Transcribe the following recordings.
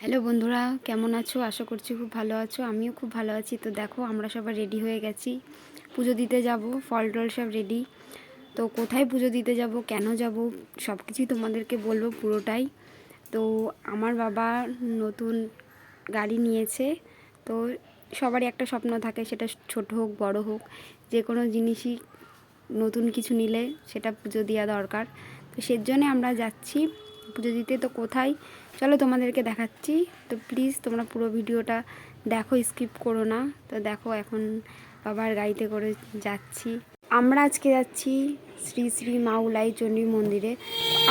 Hello বন্ধুরা, কেমন আছো? আশা করছি খুব ভালো আছো। আমিও খুব ভালো আছি। তো দেখো, আমরা সবাই রেডি হয়ে গেছি। পুজো দিতে যাব, ফল টল সব রেডি তো কোথায় পুজো দিতে যাব, কেন যাব সব কিছুই তোমাদেরকে বলব পুরোটাই। তো আমার বাবা নতুন গাড়ি নিয়েছে। তো সবারই একটা স্বপ্ন থাকে, সেটা ছোট হোক, বড় হোক, যে কোনো জিনিসই নতুন কিছু নিলে সেটা পুজো দেওয়া দরকার। তো সেজন্যে আমরা যাচ্ছি। পুজো দিতে, তো কোথায়? চলো তোমাদেরকে দেখাচ্ছি। তো প্লিজ তোমরা পুরো ভিডিওটা দেখো স্কিপ করো না। তো দেখো এখন বাবার গাড়িতে করে যাচ্ছি। আমরা আজকে যাচ্ছি শ্রী শ্রী মাউলাই চণ্ডী মন্দিরে।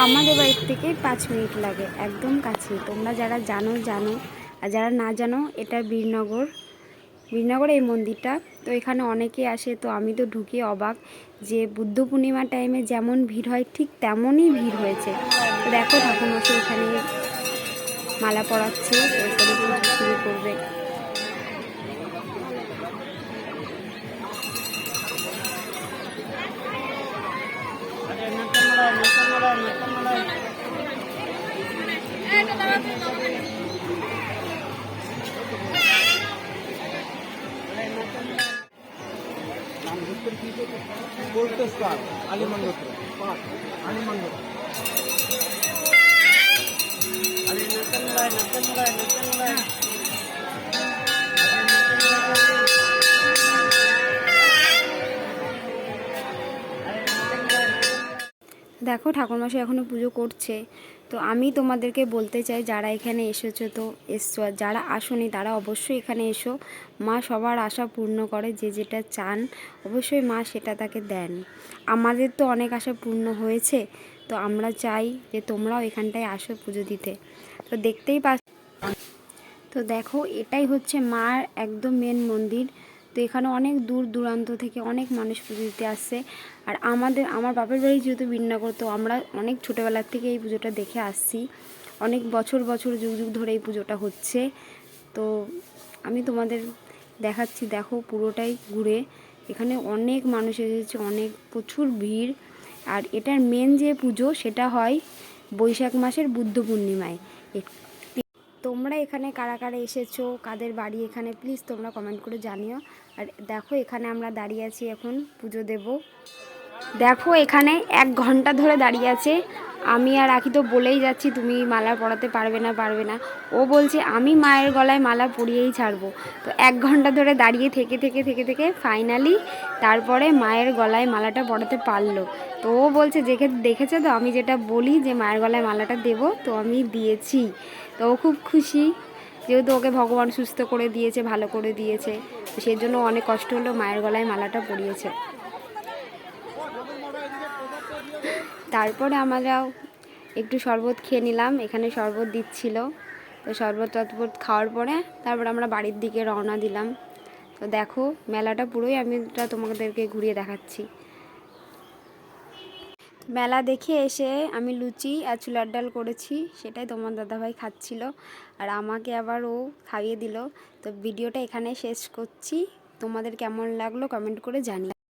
আমাদের বাড়ির থেকে পাঁচ মিনিট লাগে, একদম কাছে তোমরা যারা জানো জানো। আর যারা না জানো, এটা বীরনগর। বীরনগর এই মন্দিরটা। তো এখানে অনেকে আসে তো আমি তো ঢুকে অবাক যে বুদ্ধ পূর্ণিমার টাইমে যেমন ভিড় হয় ঠিক তেমনই ভিড় হয়েছে। তো দেখো ঠাকুরমশাই এখানে মালা পরাচ্ছে এরপরে পুজো শুরু করবে। उत्तर ठीक आहे कोर्ट स्टार आणि मंगत्र पाच. आणि मंगत्र आणि नटनलाय नटनलाय नटनलाय. দেখো ঠাকুরমশাই এখনও পুজো করছে। তো আমি তোমাদেরকে বলতে চাই, যারা এখানে এসেছ তো এসছো যারা আসোনি তারা অবশ্যই এখানে এসো। মা সবার আশা পূর্ণ করে, যে যেটা চান অবশ্যই মা সেটা তাকে দেন। আমাদের তো অনেক আশা পূর্ণ হয়েছে, তো আমরা চাই যে তোমরাও এখানটায় আসো পুজো দিতে। তো দেখতেই পাচ্ছ তো দেখো, এটাই হচ্ছে মার একদম মেন মন্দির। এখানে অনেক দূর দূরান্ত থেকে অনেক মানুষ পুজো দিতে আসছে আর আমাদের, আমার বাপের বাড়ি যেহেতু বিন্নাগর তো আমরা অনেক ছোটোবেলার থেকে এই পুজোটা দেখে আসছি। অনেক বছর বছর যুগ যুগ ধরে এই পুজোটা হচ্ছে। তো আমি তোমাদের দেখাচ্ছি, দেখো পুরোটাই ঘুরে। এখানে অনেক মানুষ এসেছে, অনেক, প্রচুর ভিড়। আর এটার মেন যে পুজো সেটা হয় বৈশাখ মাসের বুদ্ধ পূর্ণিমায়। তোমরা এখানে কারা কারা এসেছ? কাদের বাড়ি এখানে? প্লিজ তোমরা কমেন্ট করে জানিও। আর দেখো, এখানে আমরা দাঁড়িয়ে আছি এখন পুজো দেব। দেখো, এখানে এক ঘণ্টা ধরে দাঁড়িয়ে আছে। আমি আর আখি তো বলেই যাচ্ছি, তুমি মালা পরাতে পারবে না পারবে না। ও বলছে, আমি মায়ের গলায় মালা পরিয়েই ছাড়বো। তো এক ঘণ্টা ধরে দাঁড়িয়ে থেকে থেকে থেকে থেকে ফাইনালি তারপরে মায়ের গলায় মালাটা পরাতে পারল। তো ও বলছে, দেখে, দেখেছে তো? আমি যেটা বলি যে মায়ের গলায় মালাটা দেবো, তো আমি দিয়েছি। তো ও খুব খুশি, যেহেতু ওকে ভগবান সুস্থ করে দিয়েছে, ভালো করে দিয়েছে। সেই জন্য অনেক কষ্ট হলো মায়ের গলায় মালাটা পরিয়েছে। তারপরে আমরাও একটু শরবত খেয়ে নিলাম, এখানে শরবত দিচ্ছিল। তো শরবত টরবত খাওয়ার পরে তারপর আমরা বাড়ির দিকে রওনা দিলাম। তো দেখো, মেলাটা পুরোই আমি তোমাদেরকে ঘুরিয়ে দেখাচ্ছি। মেলা দেখে এসে আমি লুচি আর চুলার ডাল করেছি, সেটাই তোমার দাদাভাই খাচ্ছিল। আর আমাকে আবার ও খাইয়ে দিল। তো ভিডিওটা এখানে শেষ করছি। তোমাদের কেমন লাগল কমেন্ট করে জানি